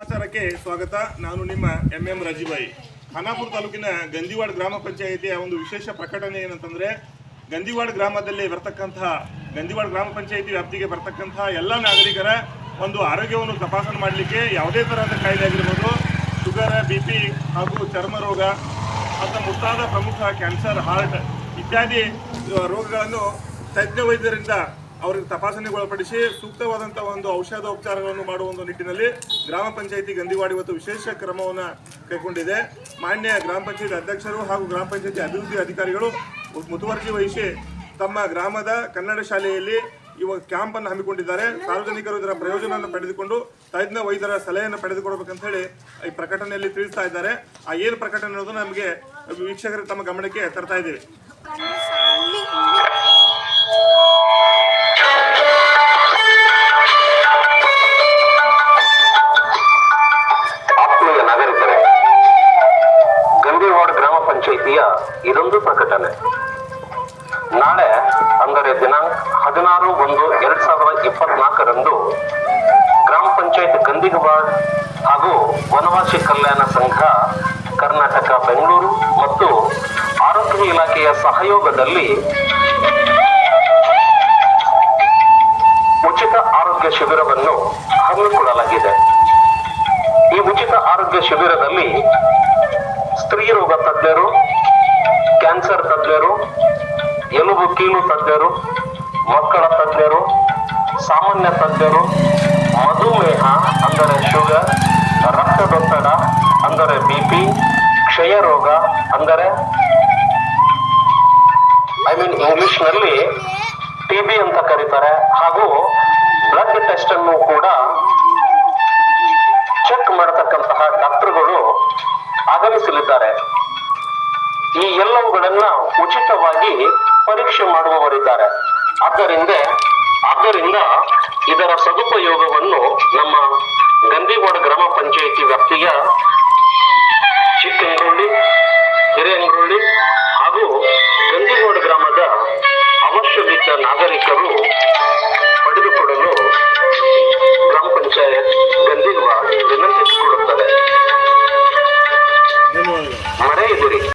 ಸಮಾಚಾರಕ್ಕೆ ಸ್ವಾಗತ. ನಾನು ನಿಮ್ಮ ಎಂ ಎಂ ರಾಜೀಬಾಯಿ. ಖಾನಾಪುರ ತಾಲೂಕಿನ ಗಂದಿವಾಡ ಗ್ರಾಮ ಪಂಚಾಯಿತಿಯ ಒಂದು ವಿಶೇಷ ಪ್ರಕಟಣೆ ಏನಂತಂದ್ರೆ, ಗಂದಿವಾಡ ಗ್ರಾಮದಲ್ಲಿ ಬರ್ತಕ್ಕಂತಹ ಗಂದಿವಾಡ ಗ್ರಾಮ ಪಂಚಾಯಿತಿ ವ್ಯಾಪ್ತಿಗೆ ಬರ್ತಕ್ಕಂತಹ ಎಲ್ಲ ನಾಗರಿಕರ ಒಂದು ಆರೋಗ್ಯವನ್ನು ತಪಾಸಣೆ ಮಾಡಲಿಕ್ಕೆ ಯಾವುದೇ ತರಹದ ಕಾಯಿಲೆ ಆಗಿರ್ಬೋದು, ಶುಗರ್, ಬಿ ಪಿ ಹಾಗೂ ಚರ್ಮ ರೋಗ ಮತ್ತು ಮುಂತಾದ ಪ್ರಮುಖ ಕ್ಯಾನ್ಸರ್, ಹಾರ್ಟ್ ಇತ್ಯಾದಿ ರೋಗಗಳನ್ನು ತಜ್ಞ ವೈದ್ಯರಿಂದ ಅವರಿಗೆ ತಪಾಸಣೆಗೆ ಒಳಪಡಿಸಿ ಸೂಕ್ತವಾದಂಥ ಒಂದು ಔಷಧೋಪಚಾರಗಳನ್ನು ಮಾಡುವ ಒಂದು ನಿಟ್ಟಿನಲ್ಲಿ ಗ್ರಾಮ ಪಂಚಾಯಿತಿ ಗಂದಿವಾಡಿ ಇವತ್ತು ವಿಶೇಷ ಕ್ರಮವನ್ನು ಕೈಗೊಂಡಿದೆ. ಮಾನ್ಯ ಗ್ರಾಮ ಪಂಚಾಯತ್ ಅಧ್ಯಕ್ಷರು ಹಾಗೂ ಗ್ರಾಮ ಪಂಚಾಯತಿ ಅಭಿವೃದ್ಧಿ ಅಧಿಕಾರಿಗಳು ಮುತುವರ್ಜಿ ವಹಿಸಿ ತಮ್ಮ ಗ್ರಾಮದ ಕನ್ನಡ ಶಾಲೆಯಲ್ಲಿ ಇವಾಗ ಕ್ಯಾಂಪ್ ಅನ್ನು ಹಮ್ಮಿಕೊಂಡಿದ್ದಾರೆ. ಸಾರ್ವಜನಿಕರು ಇದರ ಪ್ರಯೋಜನವನ್ನು ಪಡೆದುಕೊಂಡು ತಜ್ಞ ವೈದ್ಯರ ಸಲಹೆಯನ್ನು ಪಡೆದುಕೊಳ್ಬೇಕಂತ ಹೇಳಿ ಈ ಪ್ರಕಟಣೆಯಲ್ಲಿ ತಿಳಿಸ್ತಾ ಇದ್ದಾರೆ. ಆ ಏನು ಪ್ರಕಟಣೆ ಅನ್ನೋದು ನಮಗೆ ವೀಕ್ಷಕರು ತಮ್ಮ ಗಮನಕ್ಕೆ ತರ್ತಾ ಇದ್ದೀವಿ ಗ್ರಾಮ ಇದೊಂದು ಪ್ರಕಟಣೆ. ನಾಳೆ, ಅಂದರೆ ದಿನಾಂಕ ಹದಿನಾರು ಒಂದು ಎರಡ್ ಸಾವಿರದ ಇಪ್ಪತ್ನಾಲ್ಕರಂದು ಗ್ರಾಮ ಪಂಚಾಯತ್ ಗಂದಿಗವಾಡ್ ಹಾಗೂ ವನವಾಸಿ ಕಲ್ಯಾಣ ಸಂಘ ಕರ್ನಾಟಕ, ಬೆಂಗಳೂರು ಮತ್ತು ಆರೋಗ್ಯ ಇಲಾಖೆಯ ಸಹಯೋಗದಲ್ಲಿ ಉಚಿತ ಆರೋಗ್ಯ ಶಿಬಿರವನ್ನು ಹಮ್ಮಿಕೊಳ್ಳಲಾಗಿದೆ. ಈ ಉಚಿತ ಆರೋಗ್ಯ ಶಿಬಿರದಲ್ಲಿ ಸ್ತ್ರೀ ರೋಗ ತಜ್ಞರು, ಕ್ಯಾನ್ಸರ್ ತಜ್ಞರು, ಎಲುಬು ಕೀಲು ತಜ್ಞರು, ಮಕ್ಕಳ ತಜ್ಞರು, ಸಾಮಾನ್ಯ ತಜ್ಞರು, ಮಧುಮೇಹ ಅಂದರೆ ಶುಗರ್, ರಕ್ತದೊತ್ತಡ ಅಂದರೆ ಬಿಪಿ ಕ್ಷಯ ರೋಗ ಅಂದರೆ ಐ ಮೀನ್ ಇಂಗ್ಲಿಷ್ನಲ್ಲಿ ಟಿಬಿ ಅಂತ ಕರೀತಾರೆ. ಹಾಗೂ ಬ್ಲಡ್ ಟೆಸ್ಟ್ ಅನ್ನು ಕೂಡ ಚೆಕ್ ಮಾಡತಕ್ಕಂತಹ ಆಗಮಿಸಲಿದ್ದಾರೆ ಈ ಎಲ್ಲವುಗಳನ್ನ ಉಚಿತವಾಗಿ ಪರೀಕ್ಷೆ ಮಾಡುವವರಿದ್ದಾರೆ. ಆದ್ದರಿಂದ ಆದ್ದರಿಂದ ಇದರ ಸದುಪಯೋಗವನ್ನು ನಮ್ಮ ಗಂದಿಗೋಡ ಗ್ರಾಮ ಪಂಚಾಯಿತಿ ವ್ಯಾಪ್ತಿಯ